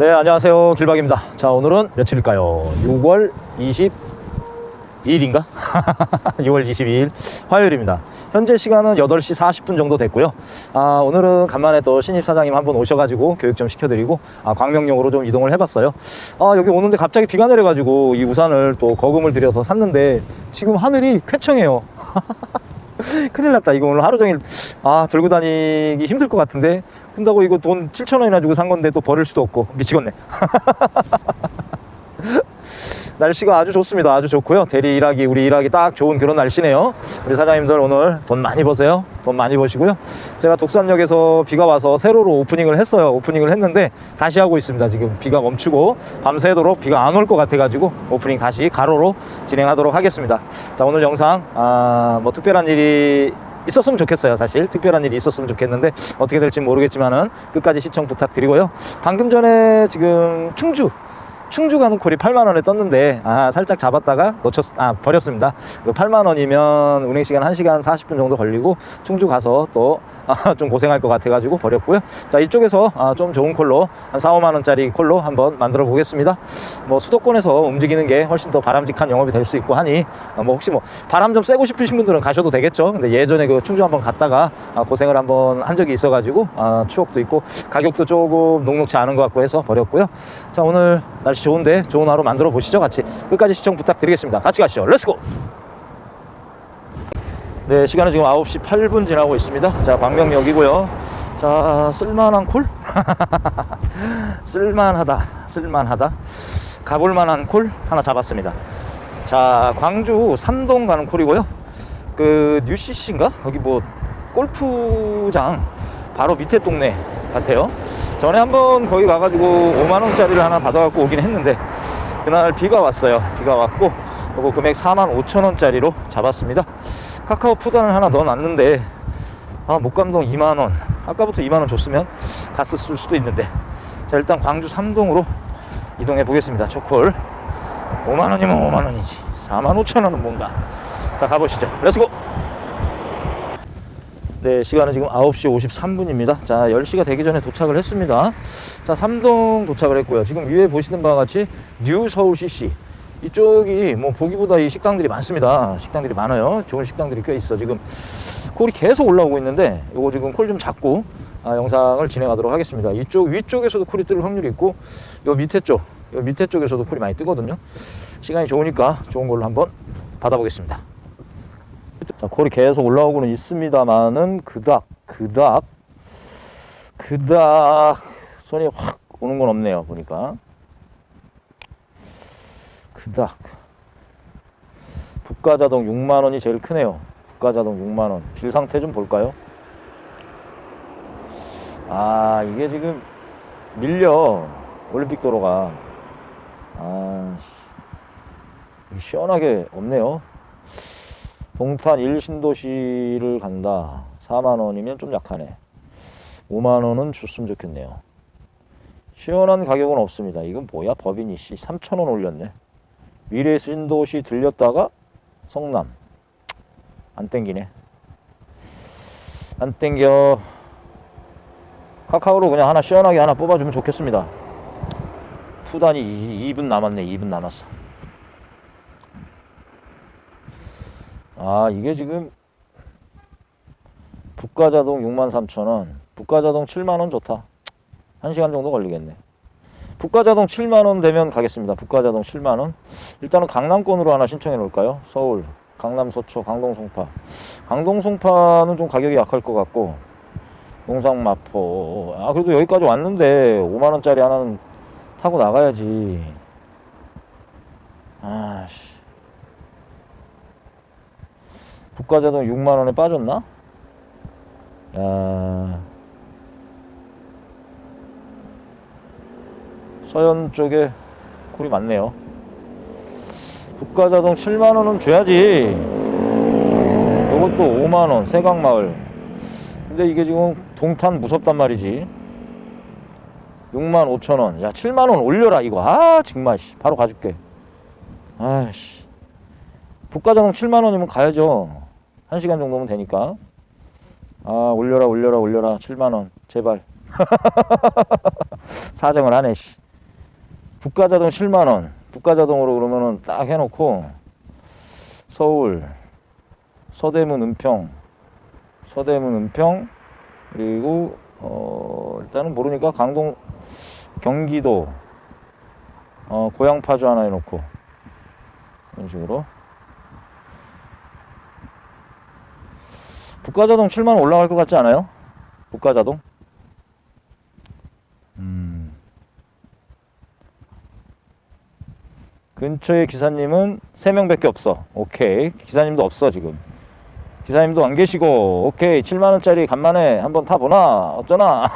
네, 안녕하세요. 길박입니다. 자, 오늘은 며칠일까요? 6월 22일인가? 6월 22일 화요일입니다. 현재 시간은 8시 40분 정도 됐고요. 아, 오늘은 간만에 또 신입 사장님 한 분 오셔가지고 교육 좀 시켜드리고 아, 광명역으로 좀 이동을 해봤어요. 아, 여기 오는데 갑자기 비가 내려가지고 이 우산을 또 거금을 들여서 샀는데 지금 하늘이 쾌청해요. 큰일 났다. 이거 오늘 하루 종일 아 들고 다니기 힘들 것 같은데 근다고 이거 돈 7천 원이나 주고 산 건데 또 버릴 수도 없고 미치겠네. 날씨가 아주 좋습니다. 아주 좋고요. 대리 일하기, 우리 일하기 딱 좋은 그런 날씨네요. 우리 사장님들 오늘 돈 많이 버세요. 돈 많이 버시고요. 제가 독산역에서 비가 와서 세로로 오프닝을 했어요. 오프닝을 했는데 다시 하고 있습니다. 지금 비가 멈추고 밤새도록 비가 안 올 것 같아가지고 오프닝 다시 가로로 진행하도록 하겠습니다. 자, 오늘 영상, 아, 뭐 특별한 일이 있었으면 좋겠어요 사실 특별한 일이 있었으면 좋겠는데 어떻게 될지 모르겠지만은 끝까지 시청 부탁드리고요 방금 전에 지금 충주 충주 가는 콜이 8만 원에 떴는데 아 살짝 잡았다가 놓쳤 아 버렸습니다. 그 8만 원이면 운행 시간 1시간 40분 정도 걸리고 충주 가서 또 좀 고생할 것 같아 가지고 버렸고요. 자, 이쪽에서 아, 좀 좋은 콜로 한 4, 5만 원짜리 콜로 한번 만들어 보겠습니다. 뭐 수도권에서 움직이는 게 훨씬 더 바람직한 영업이 될 수 있고 하니 아, 뭐 혹시 뭐 바람 좀 쐬고 싶으신 분들은 가셔도 되겠죠. 근데 예전에 그 충주 한번 갔다가 아, 고생을 한번 한 적이 있어 가지고 아, 추억도 있고 가격도 조금 녹록지 않은 것 같고 해서 버렸고요. 자, 오늘 날씨 좋은데 좋은 하루 만들어 보시죠. 같이 끝까지 시청 부탁드리겠습니다. 같이 가시죠. 렛츠고 네 시간은 지금 9시 8분 지나고 있습니다. 자 광명역이고요. 자 쓸만한 콜? 쓸만하다 쓸만하다. 가볼만한 콜 하나 잡았습니다. 자 광주 삼동 가는 콜이고요. 그 뉴CC인가? 거기 뭐 골프장 바로 밑에 동네 같아요 전에 한번 거기 가가지고 5만원짜리를 하나 받아갖고 오긴 했는데 그날 비가 왔어요. 비가 왔고 요거 금액 4만 5천원짜리로 잡았습니다. 카카오 푸단을 하나 넣어놨는데 아 목감동 2만원. 아까부터 2만원 줬으면 갔었을 수도 있는데. 자 일단 광주 삼동으로 이동해 보겠습니다. 초콜. 5만원이면 5만원이지. 4만 5천원은 뭔가. 자 가보시죠. 렛츠고 네, 시간은 지금 9시 53분입니다. 자, 10시가 되기 전에 도착을 했습니다. 자, 삼동 도착을 했고요. 지금 위에 보시는 바와 같이 뉴 서울 CC. 이쪽이 뭐 보기보다 이 식당들이 많습니다. 식당들이 많아요. 좋은 식당들이 꽤 있어. 지금 콜이 계속 올라오고 있는데 이거 지금 콜 좀 잡고 아, 영상을 진행하도록 하겠습니다. 이쪽 위쪽에서도 콜이 뜰 확률이 있고 요 밑에 쪽, 요 밑에 쪽에서도 콜이 많이 뜨거든요. 시간이 좋으니까 좋은 걸로 한번 받아보겠습니다. 자, 콜이 계속 올라오고는 있습니다만은 그닥 그닥 그닥 손이 확 오는 건 없네요 보니까 그닥 북가자동 6만 원이 제일 크네요 북가자동 6만 원. 길 상태 좀 볼까요? 아 이게 지금 밀려 올림픽 도로가 아 씨. 시원하게 없네요. 동탄 1신도시를 간다. 4만원이면 좀 약하네. 5만원은 줬으면 좋겠네요. 시원한 가격은 없습니다. 이건 뭐야? 법인이 씨. 3천원 올렸네. 미래 신도시 들렸다가 성남. 안 땡기네. 안 땡겨. 카카오로 그냥 하나 시원하게 하나 뽑아주면 좋겠습니다. 푸단이 2분 남았네. 2분 남았어. 아 이게 지금 북가자동 63,000원. 북가자동 7만원 좋다. 1시간 정도 걸리겠네. 북가자동 7만원 되면 가겠습니다. 북가자동 7만원. 일단은 강남권으로 하나 신청해 놓을까요? 서울 강남 서초 강동 송파. 강동 송파는 좀 가격이 약할 것 같고 용상 마포. 아 그래도 여기까지 왔는데 5만원짜리 하나는 타고 나가야지. 아씨 국가자동 6만 원에 빠졌나? 야. 서현 쪽에 콜이 많네요. 국가자동 7만 원은 줘야지. 이것도 5만 원, 세강마을. 근데 이게 지금 동탄 무섭단 말이지. 6만 5천 원. 야, 7만 원 올려라 이거. 아, 정말 씨. 바로 가줄게. 아씨. 국가자동 7만 원이면 가야죠. 1시간 정도면 되니까. 아, 올려라, 올려라, 올려라. 7만원. 제발. 사정을 하네, 씨. 북가자동 7만원 북가자동으로 그러면은 딱 해놓고 서울 서대문 은평 서대문 은평 그리고 어 일단은 모르니까 강동 경기도 어 고향 파주 하나 해놓고 이런 식으로 북가자동 7만원 올라갈 것 같지 않아요? 북가자동 음. 근처에 기사님은 3명밖에 없어. 오케이. 기사님도 없어, 지금. 기사님도 안 계시고, 오케이. 7만원짜리 간만에 한번 타보나? 어쩌나?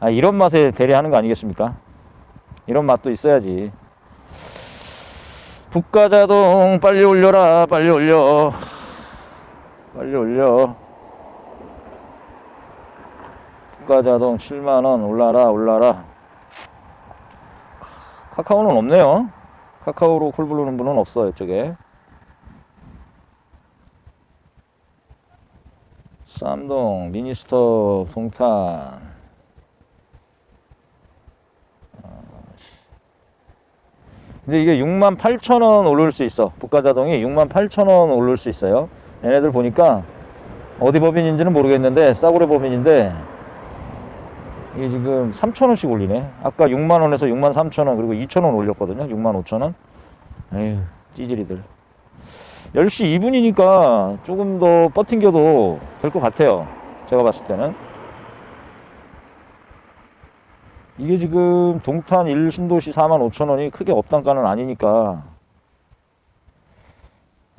아, 이런 맛에 대리하는 거 아니겠습니까? 이런 맛도 있어야지. 북가자동 빨리 올려라, 빨리 올려. 빨리 올려. 국가자동 7만원 올라라 올라라 카카오는 없네요 카카오로 콜 부르는 분은 없어요 이쪽에 쌈동 미니스톱 동탄 근데 이게 6만 8천 원 오를 수 있어 북가자동이 6만 8천 원 오를 수 있어요 얘네들 보니까 어디 법인인지는 모르겠는데 싸구려 법인인데 이게 지금 3,000원씩 올리네. 아까 6만원에서 6만 3천원, 그리고 2천원 올렸거든요. 6만 5천원. 에휴, 찌질이들. 10시 2분이니까 조금 더 버팅겨도 될 것 같아요. 제가 봤을 때는. 이게 지금 동탄 1신도시 4만 5천원이 크게 업단가는 아니니까.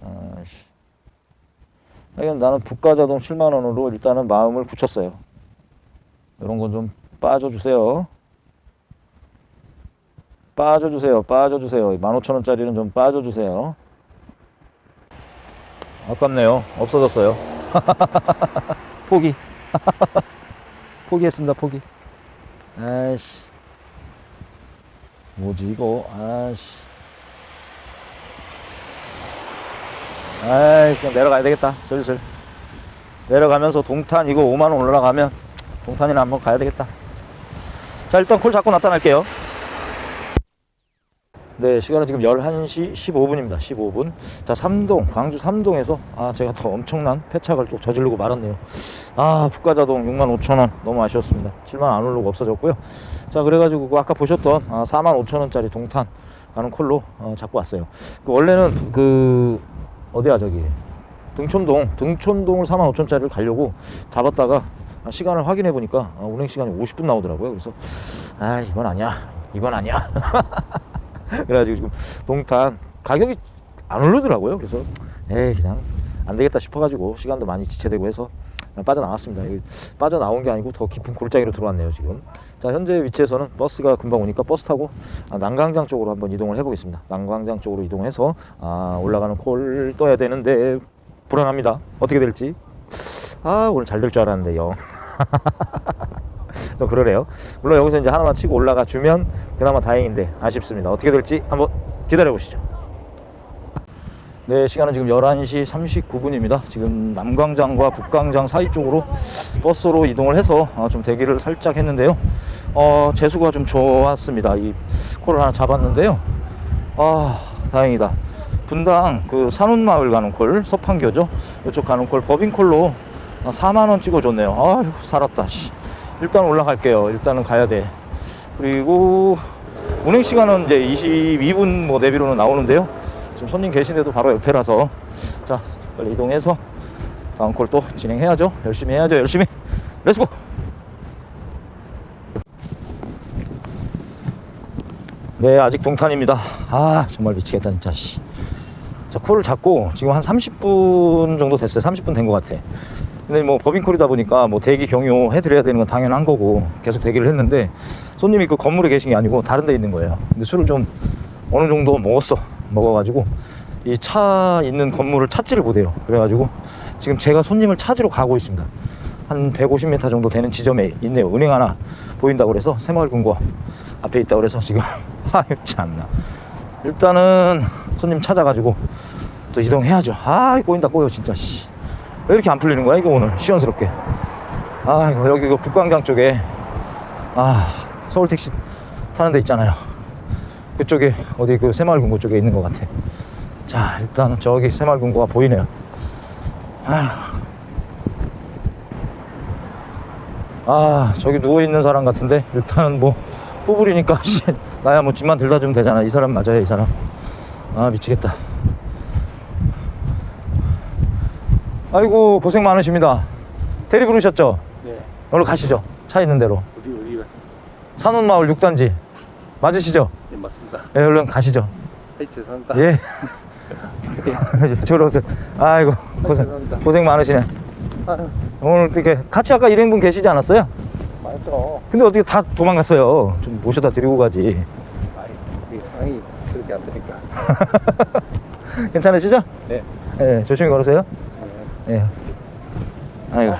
아씨. 하여간 나는 북가자동 7만원으로 일단은 마음을 굳혔어요. 이런 건 좀 빠져주세요. 빠져주세요. 빠져주세요. 15,000원짜리는 좀 빠져주세요. 아깝네요. 없어졌어요. 포기. 포기했습니다. 포기. 아이씨. 뭐지 이거. 아이씨. 아이 그냥 내려가야 되겠다. 슬슬. 내려가면서 동탄 이거 5만원 올라가면 동탄이나 한번 가야 되겠다. 자, 일단 콜 잡고 나타날게요. 네, 시간은 지금 11시 15분입니다. 15분. 자, 삼동, 광주 삼동에서, 아, 제가 더 엄청난 패착을 또 저지르고 말았네요. 아, 북가자동 65,000원. 너무 아쉬웠습니다. 7만 안 오르고 없어졌고요. 자, 그래가지고, 그 아까 보셨던, 아, 45,000원짜리 동탄 가는 콜로 어, 잡고 왔어요. 그 원래는 그, 어디야, 저기. 등촌동, 등촌동을 45,000원짜리를 가려고 잡았다가 아, 시간을 확인해 보니까 아, 운행 시간이 50분 나오더라고요. 그래서 아 이건 아니야, 이건 아니야. 그래가지고 지금 동탄 가격이 안 오르더라고요. 그래서 에이 그냥 안 되겠다 싶어가지고 시간도 많이 지체되고 해서 빠져나왔습니다. 빠져나온 게 아니고 더 깊은 골짜기로 들어왔네요 지금. 자 현재 위치에서는 버스가 금방 오니까 버스 타고 아, 난광장 쪽으로 한번 이동을 해보겠습니다. 난광장 쪽으로 이동해서 아, 올라가는 콜 떠야 되는데 불안합니다. 어떻게 될지. 아 오늘 잘 될 줄 알았는데 요. 좀 그러네요. 물론 여기서 이제 하나만 치고 올라가 주면 그나마 다행인데 아쉽습니다. 어떻게 될지 한번 기다려 보시죠. 네, 시간은 지금 11시 39분입니다. 지금 남광장과 북광장 사이 쪽으로 버스로 이동을 해서 어, 좀 대기를 살짝 했는데요. 어, 재수가 좀 좋았습니다. 이 콜을 하나 잡았는데요. 아, 다행이다. 분당 그 산운마을 가는 콜, 서판교죠. 이쪽 가는 콜 법인콜로 4만원 찍어줬네요. 아휴, 살았다. 씨. 일단 올라갈게요. 일단은 가야 돼. 그리고 운행 시간은 이제 22분 뭐 내비로는 나오는데요. 지금 손님 계신데도 바로 옆에라서 자 빨리 이동해서 다음 콜 또 진행해야죠. 열심히 해야죠. 열심히. 렛츠고. 네 아직 동탄입니다. 아 정말 미치겠다 진짜. 씨. 자 콜을 잡고 지금 한 30분 정도 됐어요. 30분 된 것 같아. 근데 뭐 법인콜이다 보니까 뭐 대기 경유 해드려야 되는 건 당연한 거고 계속 대기를 했는데 손님이 그 건물에 계신 게 아니고 다른 데 있는 거예요. 근데 술을 좀 어느 정도 먹었어. 먹어가지고 이 차 있는 건물을 찾지를 못해요. 그래가지고 지금 제가 손님을 찾으러 가고 있습니다. 한 150m 정도 되는 지점에 있네요. 은행 하나 보인다고 그래서 새마을금고 앞에 있다고 그래서 지금 아유 참나 일단은 손님 찾아가지고 또 이동해야죠. 아 꼬인다 꼬여 진짜 씨. 왜 이렇게 안 풀리는 거야 이거 오늘 시원스럽게 아 이거 여기 그 북광장 쪽에 아 서울 택시 타는 데 있잖아요. 그쪽에 어디 그 새마을금고 쪽에 있는 것 같아. 자, 일단 저기 새마을금고가 보이네요. 아휴. 아, 저기 누워있는 사람 같은데, 일단은 뭐, 뿌부리니까, 씨, 나야 뭐 짐만 들다 주면 되잖아. 이 사람 맞아요, 이 사람. 아, 미치겠다. 아이고, 고생 많으십니다. 대리 부르셨죠? 네. 오늘 가시죠. 차 있는 대로. 산원마을 6단지. 맞으시죠? 네 맞습니다. 예, 얼른 가시죠. 네, 죄송합니다. 예. 저로 오세요. 아이고, 고생, 죄송합니다. 고생 많으시네. 아유, 오늘 이렇게 같이 아까 일행분 계시지 않았어요? 맞죠. 근데 어떻게 다 도망갔어요? 좀 모셔다 드리고 가지. 아이, 이 상황이 그렇게 안 되니까. 괜찮으시죠? 네. 예, 조심히 걸으세요. 네. 예. 아이고.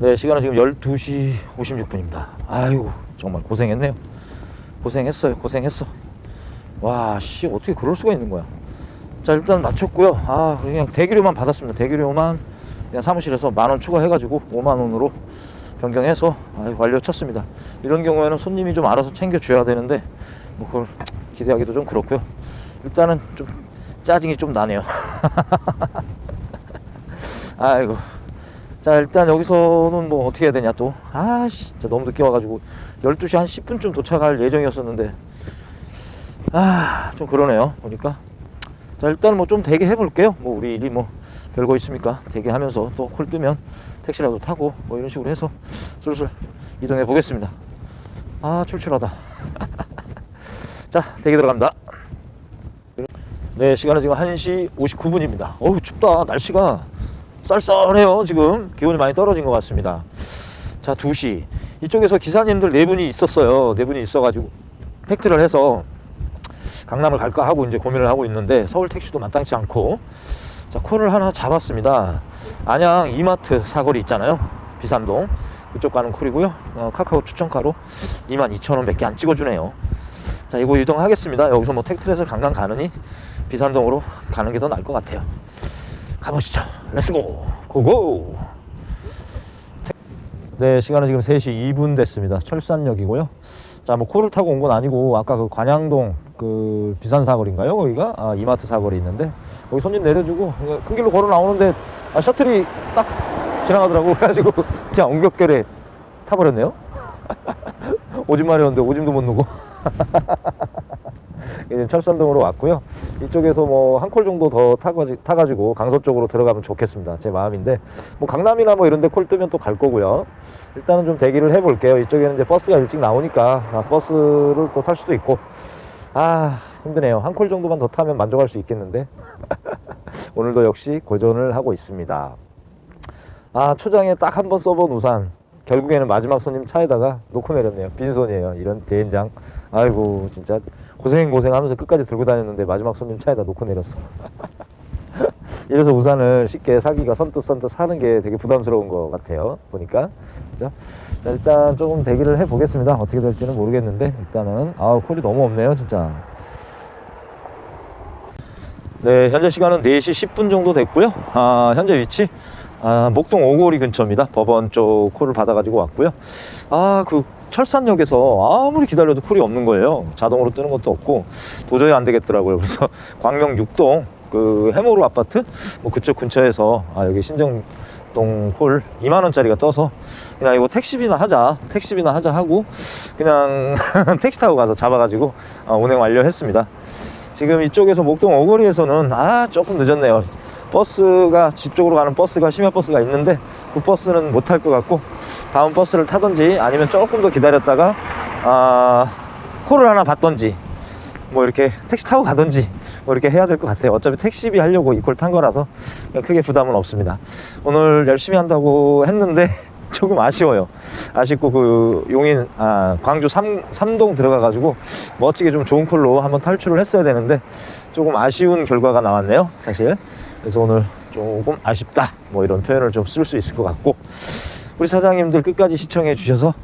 네, 시간은 지금 12시 56분입니다. 아이고, 정말 고생했네요. 고생했어요. 고생했어. 와, 씨, 어떻게 그럴 수가 있는 거야. 자, 일단 마쳤고요. 아, 그냥 대기료만 받았습니다. 대기료만 그냥 사무실에서 만 원 추가해 가지고 5만 원으로 변경해서 아이, 완료 쳤습니다. 이런 경우에는 손님이 좀 알아서 챙겨 줘야 되는데 뭐 그걸 기대하기도 좀 그렇고요. 일단은 좀 짜증이 좀 나네요. 아이고. 자, 일단 여기서는 뭐 어떻게 해야 되냐 또. 아, 씨, 진짜 너무 늦게 와가지고 12시 한 10분쯤 도착할 예정이었었는데. 아, 좀 그러네요. 보니까. 자, 일단 뭐 좀 대기 해볼게요. 뭐 우리 일이 뭐 별거 있습니까? 대기 하면서 또 콜 뜨면 택시라도 타고 뭐 이런 식으로 해서 슬슬 이동해 보겠습니다. 아, 출출하다. 자, 대기 들어갑니다. 네, 시간은 지금 1시 59분입니다. 어우, 춥다. 날씨가 쌀쌀해요. 지금 기온이 많이 떨어진 것 같습니다. 자, 2시. 이쪽에서 기사님들 네 분이 있었어요. 네 분이 있어가지고 택트를 해서 강남을 갈까 하고 이제 고민을 하고 있는데 서울 택시도 마땅치 않고 자, 콜을 하나 잡았습니다. 안양 이마트 사거리 있잖아요. 비산동. 그쪽 가는 콜이고요. 어, 카카오 추천카로 22,000원 몇개안 찍어주네요. 자, 이거 이동하겠습니다. 여기서 뭐 택트에서 강남 가느니 비산동으로 가는 게 더 나을 것 같아요. 가보시죠. 렛츠고! 고고! 네, 시간은 지금 3시 2분 됐습니다. 철산역이고요. 자, 뭐 코를 타고 온 건 아니고 아까 그 관양동 그 비산 사거리인가요? 거기가 아, 이마트 사거리 있는데 거기 손님 내려주고 큰 길로 걸어 나오는데 아, 셔틀이 딱 지나가더라고. 그래가지고 그냥 엉겹결에 타버렸네요. 오줌 마려운데 오줌도 못 누고. 철산동으로 왔고요. 이쪽에서 뭐 한 콜 정도 더 타가지고, 타가지고 강서 쪽으로 들어가면 좋겠습니다. 제 마음인데 뭐 강남이나 뭐 이런 데 콜 뜨면 또 갈 거고요. 일단은 좀 대기를 해볼게요. 이쪽에는 이제 버스가 일찍 나오니까 아, 버스를 또 탈 수도 있고 아 힘드네요. 한 콜 정도만 더 타면 만족할 수 있겠는데 오늘도 역시 고전을 하고 있습니다. 아 초장에 딱 한 번 써본 우산 결국에는 마지막 손님 차에다가 놓고 내렸네요. 빈손이에요. 이런 대인장. 아이고 진짜 고생 고생하면서 끝까지 들고 다녔는데 마지막 손님 차에다 놓고 내렸어. 이래서 우산을 쉽게 사기가 선뜻 선뜻 사는 게 되게 부담스러운 것 같아요. 보니까 그죠? 자, 일단 조금 대기를 해 보겠습니다. 어떻게 될지는 모르겠는데 일단은 아우 콜이 너무 없네요, 진짜. 네, 현재 시간은 4시 10분 정도 됐고요. 아, 현재 위치 아, 목동 오거리 근처입니다. 법원 쪽 콜을 받아가지고 왔고요. 아, 그 철산역에서 아무리 기다려도 콜이 없는 거예요. 자동으로 뜨는 것도 없고 도저히 안 되겠더라고요. 그래서 광명 6동 그 해모루 아파트 뭐 그쪽 근처에서 아, 여기 신정동 콜 2만 원짜리가 떠서 그냥 이거 택시비나 하자, 택시비나 하자 하고 그냥 택시 타고 가서 잡아가지고 아, 운행 완료했습니다. 지금 이쪽에서 목동 어거리에서는 아 조금 늦었네요. 버스가 집 쪽으로 가는 버스가 심야 버스가 있는데 그 버스는 못 탈 것 같고 다음 버스를 타든지 아니면 조금 더 기다렸다가 아 콜을 하나 받던지 뭐 이렇게 택시 타고 가든지 뭐 이렇게 해야 될 것 같아요. 어차피 택시비 하려고 이콜 탄 거라서 크게 부담은 없습니다. 오늘 열심히 한다고 했는데 조금 아쉬워요. 아쉽고 그 용인 아 광주 삼, 삼동 들어가 가지고 멋지게 좀 좋은 콜로 한번 탈출을 했어야 되는데 조금 아쉬운 결과가 나왔네요. 사실. 그래서 오늘 조금 아쉽다. 뭐 이런 표현을 좀 쓸 수 있을 것 같고. 우리 사장님들 끝까지 시청해 주셔서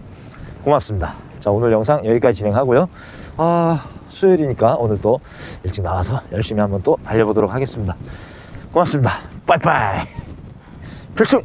고맙습니다. 자 오늘 영상 여기까지 진행하고요. 아 수요일이니까 오늘 또 일찍 나와서 열심히 한번 또 달려보도록 하겠습니다. 고맙습니다. 빠이빠이. 필승!